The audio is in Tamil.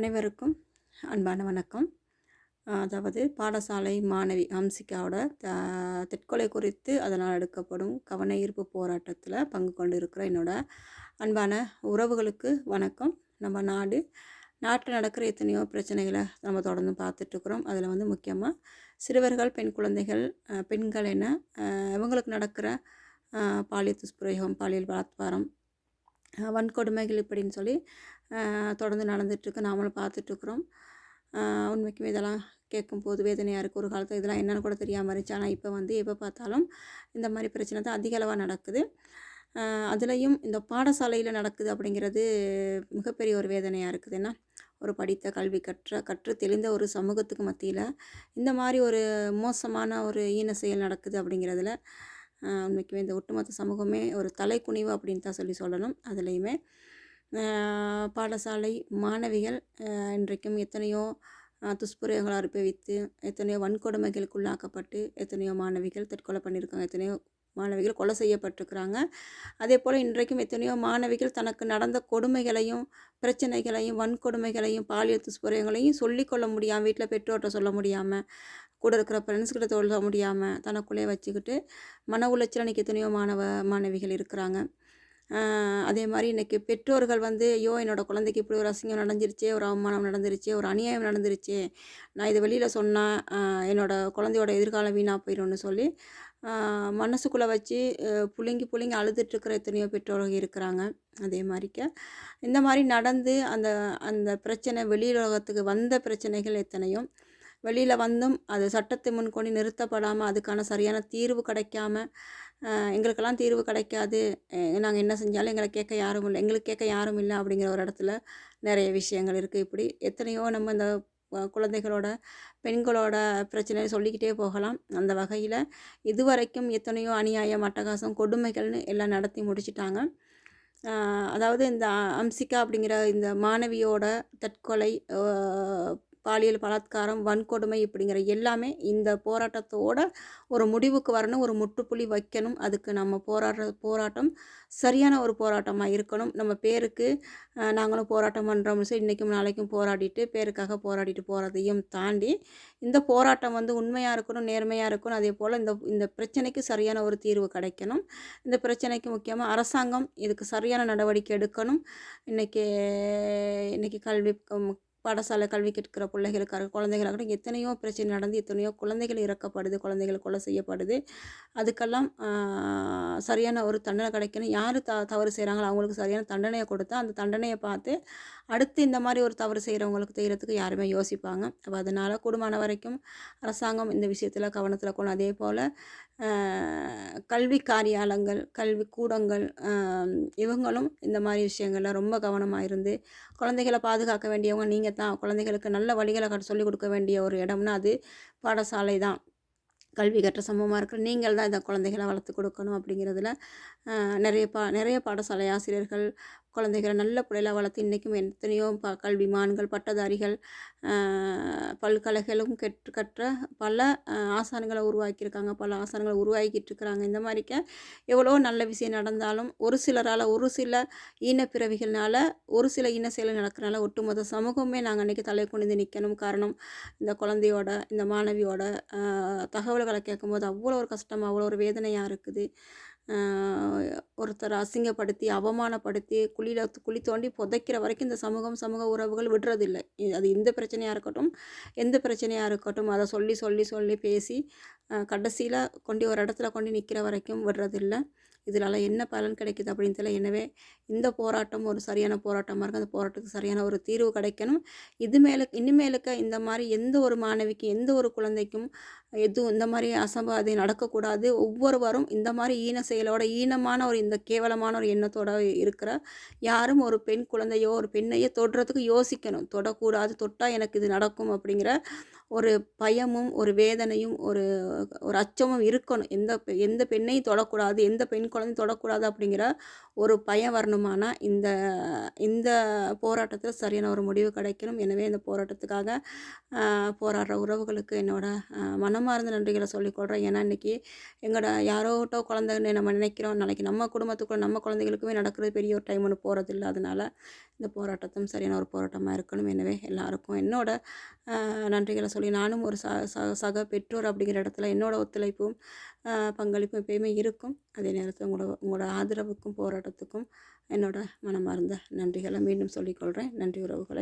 அனைவருக்கும் அன்பான வணக்கம். அதாவது பாடசாலை மாணவி ஹம்சிகாவோட த தற்கொலை குறித்து அதனால் எடுக்கப்படும் கவன ஈர்ப்பு போராட்டத்தில் பங்கு கொண்டு இருக்கிற என்னோட அன்பான உறவுகளுக்கு வணக்கம். நம்ம நாடு நாட்டில் நடக்கிற எத்தனையோ பிரச்சனைகளை நம்ம தொடர்ந்து பார்த்துட்ருக்குறோம். அதில் வந்து முக்கியமாக சிறுவர்கள் பெண் குழந்தைகள் பெண்கள் என இவங்களுக்கு நடக்கிற பாலியல் துஷ்பிரயோகம் பாலியல் பலாத்காரம் வன்கொடுமைகள் இப்படின்னு சொல்லி தொடர்ந்து நடந்துகிட்ருக்கு நாமளும் பார்த்துட்ருக்குறோம் உண்மைக்குமே இதெல்லாம் கேட்கும்போது வேதனையாக இருக்குது ஒரு காலத்தில் இதெல்லாம் என்னென்னு கூட தெரியாமல் இருந்துச்சு. ஆனால் இப்போ வந்து எப்போ பார்த்தாலும் இந்த மாதிரி பிரச்சனை தான் அதிக அளவாக நடக்குது. அதுலேயும் இந்த பாடசாலையில் நடக்குது அப்படிங்கிறது மிகப்பெரிய ஒரு வேதனையாக இருக்குது. என்ன? ஒரு படித்த கல்வி கற்ற கற்று தெளிந்த ஒரு சமூகத்துக்கு மத்தியில் இந்த மாதிரி ஒரு மோசமான ஒரு ஈன செயல் நடக்குது அப்படிங்கிறதுல உண்மைக்குமே இந்த ஒட்டுமொத்த சமூகமே ஒரு தலைக்குனிவு அப்படின்னு தான் சொல்லி சொல்லணும். அதுலேயுமே பாடசாலை மாணவிகள் இன்றைக்கும் எத்தனையோ துஷ்பிரயோகங்கள் அனுபவித்து எத்தனையோ வன்கொடுமைகளுக்கு உள்ளாக்கப்பட்டு எத்தனையோ மாணவிகள் தற்கொலை பண்ணியிருக்காங்க எத்தனையோ மாணவிகள் கொலை செய்யப்பட்டிருக்கிறாங்க. அதே போல் இன்றைக்கும் எத்தனையோ மாணவிகள் தனக்கு நடந்த கொடுமைகளையும் பிரச்சனைகளையும் வன்கொடுமைகளையும் பாலியல் துஷ்பிரயோகங்களையும் சொல்லிக்கொள்ள முடியாமல் வீட்டில் பெற்றோர்கிட்ட சொல்ல முடியாமல் கூட இருக்கிற ஃப்ரெண்ட்ஸ்கிட்ட சொல்ல முடியாமல் தனக்குள்ளே வச்சுக்கிட்டு மன உளைச்சல் அன்றைக்கி எத்தனையோ மாணவ மாணவிகள் இருக்கிறாங்க. அதே மாதிரி இன்றைக்கி பெற்றோர்கள் வந்து ஐயோ என்னோடய குழந்தைக்கு இப்படி ஒரு அசிங்கம் நடந்துருச்சே ஒரு அவமானம் நடந்துருச்சே ஒரு அநியாயம் நடந்துருச்சே நான் இதை வெளியில் சொன்னால் என்னோடய குழந்தையோட எதிர்காலம் வீணாக போயிடும்னு சொல்லி மனசுக்குள்ளே வச்சு அஹ் புழுங்கி புழுங்கி அழுதுட்டுருக்கிற எத்தனையோ பெற்றோர்கள் இருக்கிறாங்க. அதே மாதிரிக்க இந்த மாதிரி நடந்து அந்த அந்த பிரச்சனை வெளியுலகத்துக்கு வந்த பிரச்சனைகள் எத்தனையோ வெளியில் வந்தும் அது சட்டத்தை முன்கொண்டு நிறுத்தப்படாமல் அதுக்கான சரியான தீர்வு கிடைக்காம எங்களுக்கெல்லாம் தீர்வு கிடைக்காது. நாங்கள் என்ன செஞ்சாலும் எங்களை கேட்க யாரும் இல்லை. எங்களுக்கு கேட்க யாரும் இல்லை அப்படிங்கிற ஒரு இடத்துல நிறைய விஷயங்கள் இருக்குது இப்படி எத்தனையோ நம்ம இந்த குழந்தைகளோட பெண்களோட பிரச்சனையை சொல்லிக்கிட்டே போகலாம். அந்த வகையில் இதுவரைக்கும் எத்தனையோ அநியாயம் அட்டகாசம் கொடுமைகள்னு எல்லாம் நடத்தி முடிச்சிட்டாங்க. அதாவது இந்த அம்சிகா அப்படிங்கிற இந்த மாணவியோட தற்கொலை பாலியல் பலாத்காரம் வன்கொடுமை இப்படிங்கிற எல்லாமே இந்த போராட்டத்தோட ஒரு முடிவுக்கு வரணும் ஒரு முற்றுப்புள்ளி வைக்கணும். அதுக்கு நம்ம போராடுற போராட்டம் சரியான ஒரு போராட்டமாக இருக்கணும். நம்ம பேருக்கு நாங்களும் போராட்டம் பண்ணுறோம்னு சொல்லி இன்றைக்கும் நாளைக்கும் போராடிட்டு பேருக்காக போராடிட்டு போகிறதையும் தாண்டி இந்த போராட்டம் வந்து உண்மையாக இருக்கணும் நேர்மையாக இருக்கணும். அதே போல் இந்த இந்த பிரச்சனைக்கு சரியான ஒரு தீர்வு கிடைக்கணும். இந்த பிரச்சனைக்கு முக்கியமாக அரசாங்கம் இதுக்கு சரியான நடவடிக்கை எடுக்கணும். இன்றைக்கி இன்றைக்கி கல்வி பாடசாலை கல்வி கேட்கிற பிள்ளைகளுக்காக குழந்தைகளாகட்டும் எத்தனையோ பிரச்சனை நடந்து எத்தனையோ குழந்தைகள் இறக்கப்படுது குழந்தைகள் கொலை செய்யப்படுது. அதுக்கெல்லாம் சரியான ஒரு தண்டனை கிடைக்கணும். யார் த தவறு செய்கிறாங்களோ அவங்களுக்கு சரியான தண்டனையை கொடுத்தா அந்த தண்டனையை பார்த்து அடுத்து இந்த மாதிரி ஒரு தவறு செய்கிறவங்களுக்கு செய்கிறதுக்கு யாருமே யோசிப்பாங்க. அப்போ அதனால் கூடுமான வரைக்கும் அரசாங்கம் இந்த விஷயத்தில் கவனத்தில் கொண்டு அதே போல் கல்வி காரியாலங்கள் கல்வி கூடங்கள் இவங்களும் இந்த மாதிரி விஷயங்களில் ரொம்ப கவனமாக இருந்து குழந்தைகளை பாதுகாக்க வேண்டியவங்க நீங்கள் தான். குழந்தைகளுக்கு நல்ல வழிகளை சொல்லிக் கொடுக்க வேண்டிய ஒரு இடம்னா அது பாடசாலை தான். கல்வி கற்ற சமூகமாக இருக்கிற நீங்கள் தான் இந்த குழந்தைகளை வளர்த்து கொடுக்கணும் அப்படிங்கிறதுல நிறைய பா நிறைய பாடசாலை ஆசிரியர்கள் குழந்தைகளை நல்ல பிள்ளைகளை வளர்த்து இன்றைக்கும் எத்தனையோ ப கல்விமான்கள் பட்டதாரிகள் பல்கலைகளும் கற்று கற்ற பல ஆஹ், ஆசான்களை உருவாக்கியிருக்காங்க பல ஆசான்களை உருவாக்கிட்டு இருக்கிறாங்க. இந்த மாதிரிக்க எவ்வளோ நல்ல விஷயம் நடந்தாலும் ஒரு சிலரால் ஒரு சில ஈனப்பிறவிகள்னால ஒரு சில இன செயல் நடக்கிறனால ஒட்டுமொத்த சமூகமே நாங்கள் அன்றைக்கி தலை குனிந்து நிற்கணும் காரணம் இந்த குழந்தையோட இந்த மாணவியோட தகவல் தகவல்களை கேட்கும்போது அவ்வளோ ஒரு கஷ்டம் அவ்வளோ ஒரு வேதனையாக இருக்குது. ஒருத்தரை அசிங்கப்படுத்தி அவமானப்படுத்தி குழியில் குழி தோண்டி புதைக்கிற வரைக்கும் இந்த சமூகம் சமூக உறவுகள் விடுறதில்லை. அது இந்த பிரச்சனையாக இருக்கட்டும் எந்த பிரச்சனையாக இருக்கட்டும் அதை சொல்லி சொல்லி சொல்லி பேசி கடைசியில் கொண்டு ஒரு இடத்துல கொண்டு நிற்கிற வரைக்கும் விடுறதில்லை. இதனால என்ன பலன் கிடைக்குது அப்படின்னு தெரியல. எனவே இந்த போராட்டம் ஒரு சரியான போராட்டமாக இருக்குது அந்த போராட்டத்துக்கு சரியான ஒரு தீர்வு கிடைக்கணும். இது மேலே இனிமேலுக்க இந்த மாதிரி எந்த ஒரு மாணவிக்கு எந்த ஒரு குழந்தைக்கும் எதுவும் இந்த மாதிரி அசம்பாதி நடக்கக்கூடாது. ஒவ்வொருவரும் இந்த மாதிரி ஈன செயலோட ஈனமான ஒரு இந்த கேவலமான ஒரு எண்ணத்தோட இருக்கிற யாரும் ஒரு பெண் குழந்தையோ ஒரு பெண்ணையோ தொடுறதுக்கு யோசிக்கணும். தொடக்கூடாது தொட்டால் எனக்கு இது நடக்கும் அப்படிங்கிற ஒரு பயமும் ஒரு வேதனையும் ஒரு ஒரு அச்சமும் இருக்கணும். எந்த பெ- எந்த பெண்ணையும் தொடக்கூடாது எந்த பெண் குழந்தையும் தொடக்கூடாது அப்படிங்கிற ஒரு பயம் வரணுமானால் இந்த இந்த போராட்டத்தில் சரியான ஒரு முடிவு கிடைக்கணும். எனவே இந்த போராட்டத்துக்காக போராடுற உறவுகளுக்கு என்னோட மனமார்ந்த நன்றிகளை சொல்லிக்கொள்கிறேன் ஏன்னா இன்றைக்கி எங்களோட யாரோட்டோ குழந்தைன்னு நம்ம நினைக்கிறோம். நாளைக்கு நம்ம குடும்பத்துக்குள்ள நம்ம குழந்தைகளுக்குமே நடக்கிறது பெரிய ஒரு டைம் ஒன்று போகிறதில்ல அதனால் இந்த போராட்டத்தும் சரியான ஒரு போராட்டமாக இருக்கணும். எனவே எல்லாருக்கும் என்னோட நன்றிகளை சொல்லி நானும் ஒரு ச சக பெற்றோர் அப்படிங்கிற இடத்துல என்னோடய ஒத்துழைப்பும் பங்களிப்பும் எப்பயுமே இருக்கும். அதே நேரத்தில் உங்களோட உங்களோட ஆதரவுக்கும் போராட்டத்துக்கும் என்னோட மனமார்ந்த நன்றிகளை மீண்டும் சொல்லிக்கொள்கிறேன் நன்றி உறவுகளை.